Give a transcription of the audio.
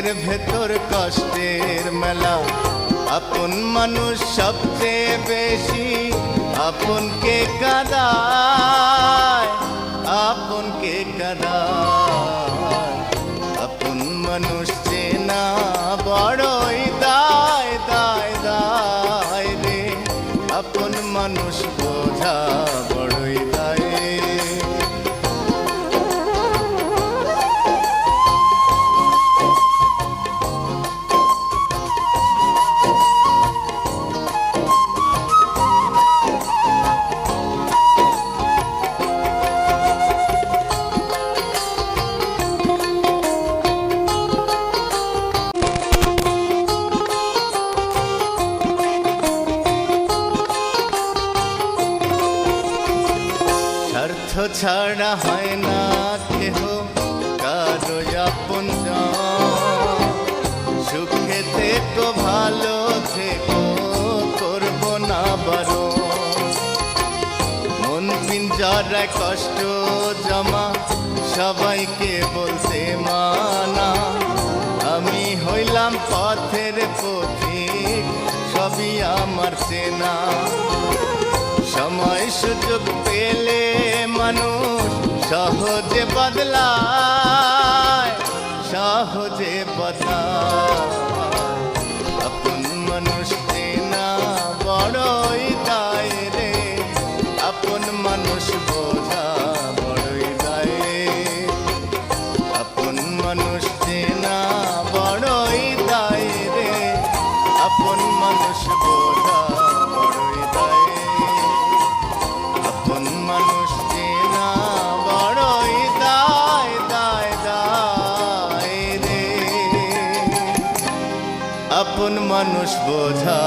বুকের ভেতর কষ্টের মেলা। আপন মানুষ সবচেয়ে বেশি আপনকে কাদায় আপনকে কাদায়। আপন মানুষ ছাড়া হয় না কেহ কারও আপন সুখে তো ভালো থেকো করব না বারো মন পিঞ্জরায় কষ্ট জমা সবাইকে বলতে মানা আমি হইলাম পথের পথিক, সবই আমার চেনা। সময় সুযোগ পেলে মানুষ সহজে বদলায় সহজে বদলায়। আপন মানুষ চেনা বড়ই দায় রে, আপন মানুষ বোঝা বড়ই দায় আপন মানুষ চেনা বড়ই দায় রে, আপন মানুষ আপন মানুষ বোঝা?